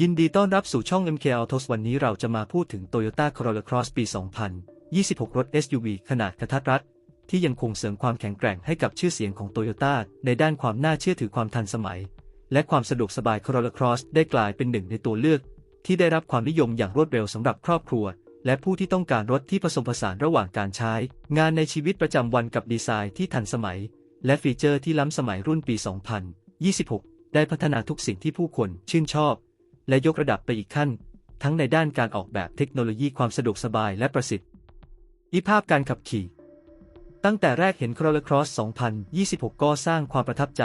ยินดีต้อนรับสู่ช่อง MK Autos วันนี้เราจะมาพูดถึง Toyota Corolla Cross ปี 2026 รถ SUV ขนาดกระทัดรัด ที่ยังคงเสริมความแข็งแกร่งให้กับชื่อเสียงของ Toyota ในด้านความน่าเชื่อถือความทันสมัย และความสะดวกสบาย Corolla Cross ได้กลายเป็นหนึ่งในตัวเลือก ที่ได้รับความนิยมอย่างรวดเร็วสำหรับครอบครัว และผู้ที่ต้องการรถที่ผสมผสานระหว่างการใช้ งานในชีวิตประจำวันกับดีไซน์ที่ทันสมัย และฟีเจอร์ที่ล้ำสมัยรุ่นปี 2026 ได้พัฒนาทุกสิ่งที่ผู้คนชื่นชอบ และยกระดับไปอีกขั้น ทั้งในด้านการออกแบบเทคโนโลยีความสะดวกสบายและประสิทธิภาพการขับขี่ ตั้งแต่แรกเห็น Corolla Cross 2026 ก็สร้างความประทับใจ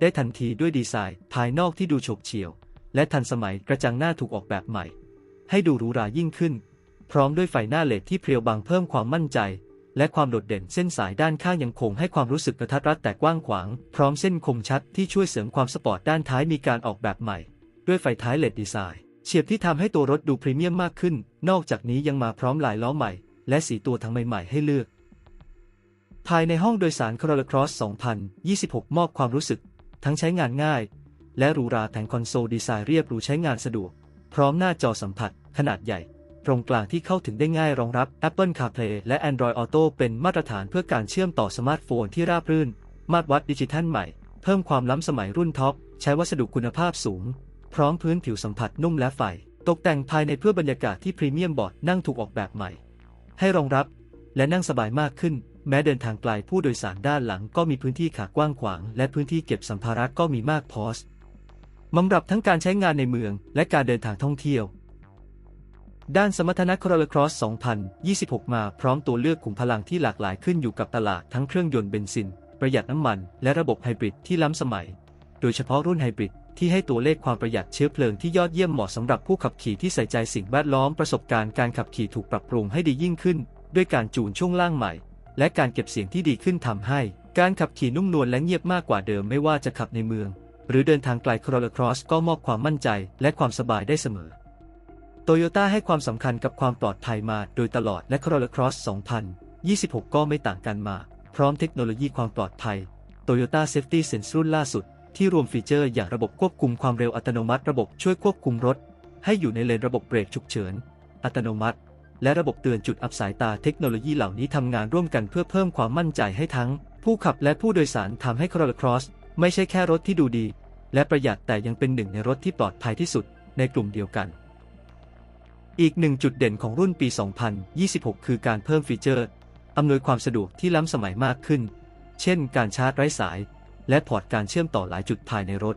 ได้ทันทีด้วยดีไซน์ ภายนอกที่ดูโฉบเฉี่ยว และทันสมัยกระจังหน้าถูกออกแบบใหม่ ให้ดูหรูหรายิ่งขึ้น พร้อมด้วยไฟหน้าเลดที่เพรียวบางเพิ่มความมั่นใจและความโดดเด่นเส้นสายด้านข้างยังคงให้ความรู้สึกกระทัดรัดแต่กว้างขวาง พร้อมเส้นคมชัดที่ช่วยเสริมความสปอร์ตด้านท้ายมีการออกแบบใหม่ ด้วยไฟท้ายเลดดีไซน์ เฉียบที่ทำให้ตัวรถดูพรีเมียมมากขึ้น นอกจากนี้ยังมาพร้อมลายล้อใหม่ และสีตัวทั้งใหม่ๆให้เลือก ภายในห้องโดยสาร Corolla Cross 2026 มอบความรู้สึก ทั้งใช้งานง่าย และหรูหราแถงคอนโซลดีไซน์เรียบหรูใช้งานสะดวก พร้อมหน้าจอสัมผัส ขนาดใหญ่ตรงกลางที่เข้าถึงได้ง่ายรองรับ Apple CarPlay และ Android Auto เป็นมาตรฐานเพื่อการเชื่อมต่อสมาร์ทโฟนที่ราบรื่น มาตรวัดดิจิทัลใหม่ เพิ่มความล้ำสมัยรุ่นท็อป ใช้วัสดุคุณภาพสูง พร้อมพื้นผิวสัมผัสนุ่มและไฟตกแต่งภายในเพื่อบรรยากาศที่พรีเมียมบอร์ดนั่งถูกออกแบบใหม่ ให้รองรับและนั่งสบายมากขึ้น แม้เดินทางไกลผู้โดยสารด้านหลังก็มีพื้นที่ขากว้างขวาง และพื้นที่เก็บสัมภาระก็มีมากพอสมำรับทั้งการใช้งานในเมือง และการเดินทางท่องเที่ยว ด้านสมรรถนะ Corolla Cross 2026 มาพร้อมตัวเลือกขุมพลังที่หลากหลายขึ้นอยู่กับตลาดทั้งเครื่องยนต์เบนซิน ประหยัดน้ำมัน และระบบไฮบริดที่ล้ำสมัย โดยเฉพาะรุ่นไฮบริด ที่ให้ตัวเลขความประหยัดเชื้อเพลิงที่ยอดเยี่ยมเหมาะสำหรับผู้ขับขี่ที่ใส่ใจสิ่งแวดล้อมประสบการณ์การขับขี่ถูกปรับปรุงให้ดียิ่งขึ้น ด้วยการจูนช่วงล่างใหม่ และการเก็บเสียงที่ดีขึ้นทำให้ การขับขี่นุ่มนวลและเงียบมากกว่าเดิมไม่ว่าจะขับในเมือง หรือเดินทางไกล Corolla Cross ก็มอบความมั่นใจและความสบายได้เสมอโตโยต้าให้ความสำคัญกับความปลอดภัยมาโดยตลอดและ Corolla Cross 2026 ก็ไม่ต่างกันมา พร้อมเทคโนโลยีความปลอดภัย Toyota Safety Sense รุ่นล่าสุด ที่รวมฟีเจอร์อย่างระบบควบคุมความเร็วอัตโนมัติระบบช่วยควบคุมรถ ให้อยู่ในเลนระบบเบรกฉุกเฉิน อัตโนมัติ และระบบเตือนจุดอับสายตาเทคโนโลยีเหล่านี้ทำงานร่วมกันเพื่อเพิ่มความมั่นใจให้ทั้ง ผู้ขับและผู้โดยสารทำให้ Corolla Cross ไม่ใช่แค่รถที่ดูดี และประหยัดแต่ยังเป็นหนึ่งในรถที่ปลอดภัยที่สุดในกลุ่มเดียวกัน อีกหนึ่งจุดเด่นของรุ่นปี 2026 คือการเพิ่มฟีเจอร์อำนวยความสะดวกที่ล้ำสมัยมากขึ้น เช่น การชาร์จไร้สาย และพอร์ตการเชื่อมต่อหลายจุดภายในรถ